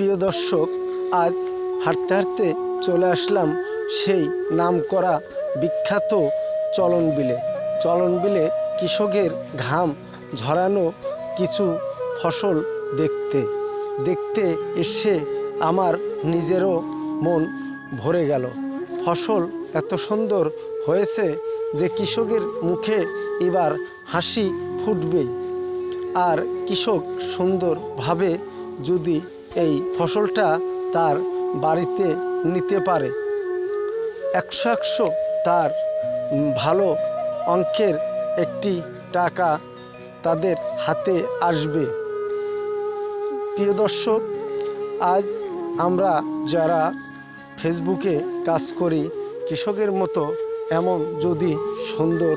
প্রিয় দর্শক, আজ হাঁটতে হাঁটতে চলে আসলাম সেই নামকরা বিখ্যাত চলন বিলে চলন বিলে কৃষকের ঘাম ঝরানো কিছু ফসল দেখতে। দেখতে এসে আমার নিজেরও মন ভরে গেল। ফসল এত সুন্দর হয়েছে যে কৃষকের মুখে এবার হাসি ফুটবে আর কৃষক সুন্দরভাবে যদি এই ফসলটা তার বাড়িতে নিতে পারে। একশো একশো তার ভালো অঙ্কের একটি টাকা তাদের হাতে আসবে। প্রিয় দর্শক, আজ আমরা যারা ফেসবুকে কাজ করি, কৃষকের মতো এমন যদি সুন্দর